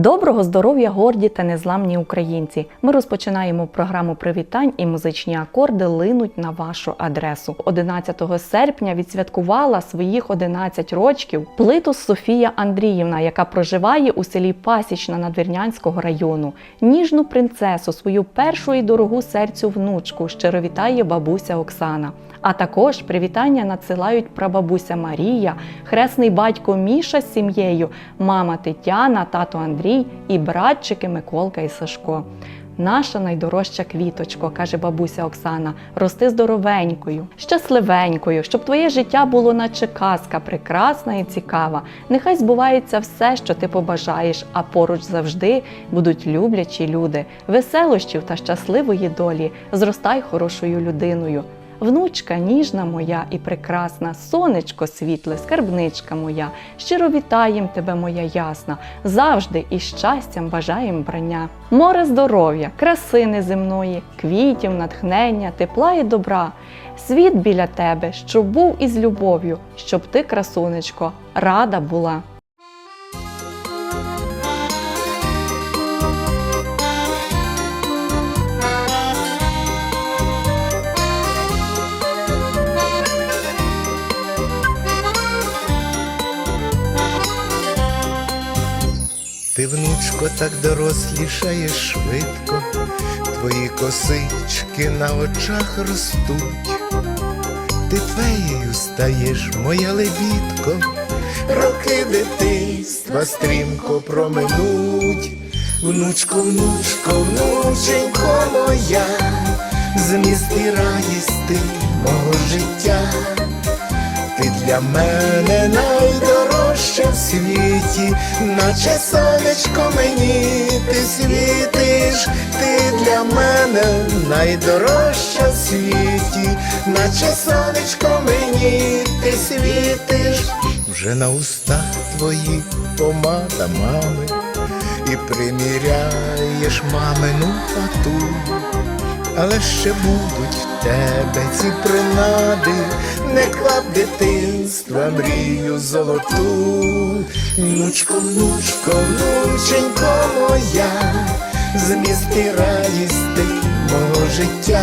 Доброго здоров'я, горді та незламні українці! Ми розпочинаємо програму привітань і музичні акорди линуть на вашу адресу. 11 серпня відсвяткувала своїх 11 рочків плитус Софія Андріївна, яка проживає у селі Пасічна Надвірнянського району. Ніжну принцесу, свою першу і дорогу серцю внучку, щиро вітає бабуся Оксана. А також привітання надсилають прабабуся Марія, хресний батько Міша з сім'єю, мама Тетяна, тато Андрій і братчики Миколка і Сашко. Наша найдорожча квіточко, каже бабуся Оксана, рости здоровенькою, щасливенькою, щоб твоє життя було наче казка, прекрасна і цікава. Нехай збувається все, що ти побажаєш, а поруч завжди будуть люблячі люди, веселощів та щасливої долі. Зростай хорошою людиною. Внучка ніжна моя і прекрасна, сонечко світле, скарбничка моя, щиро вітаєм тебе, моя ясна, завжди і щастям бажаєм брання. Море здоров'я, краси неземної, квітів, натхнення, тепла і добра. Світ біля тебе, щоб був із любов'ю, щоб ти, красунечко, рада була. Ти, внучко, так дорослішаєш швидко, твої косички на очах ростуть, ти феєю стаєш, моя лебідко, роки дитинства стрімко проминуть, внучко, внучко, внученько моя, зміст і радість мого життя. Ти для мене найдорожча в світі, наче сонечко мені. Ти світиш, ти для мене найдорожча в світі, наче сонечко мені. Ти світиш, вже на устах твої помада мами, і приміряєш мамину фату але ще будуть в тебе ці принади, не клап дитинства, мрію золоту, внучко, внучко, внученько моя, зміст і радість ти мого життя,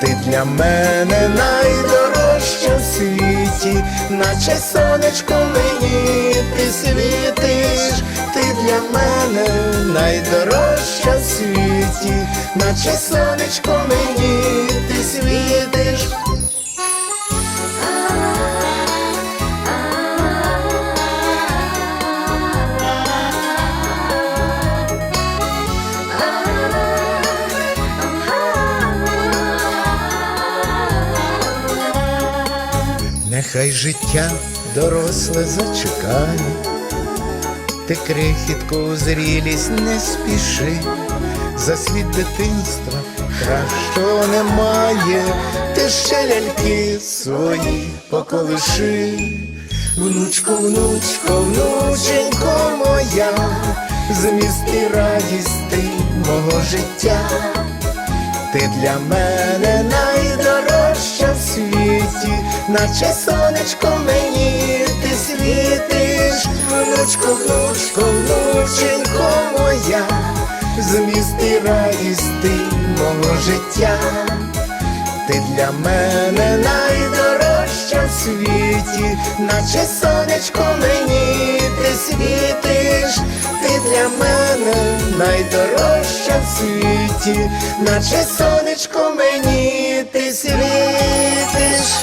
ти для мене найдорожча в світі, наче сонечко мені ти світиш, ти для мене найдорожча в світі, наче сонечко мені Нехай життя доросле зачекає, ти крихітку зрілість не спіши, за світ дитинства кращого немає, ти ще ляльки свої поколиши, внучко, внучко, внученько моя, зміст і радість ти мого життя. Ти для мене в світі, наче сонечко мені ти світиш, внучко, внучко, внученько моя, зміст і радість ти мого життя, ти для мене найдорожча в світі, наче сонечко мені ти світиш, ти для мене найдорожча в світі, наче сонечко мені ти світиш.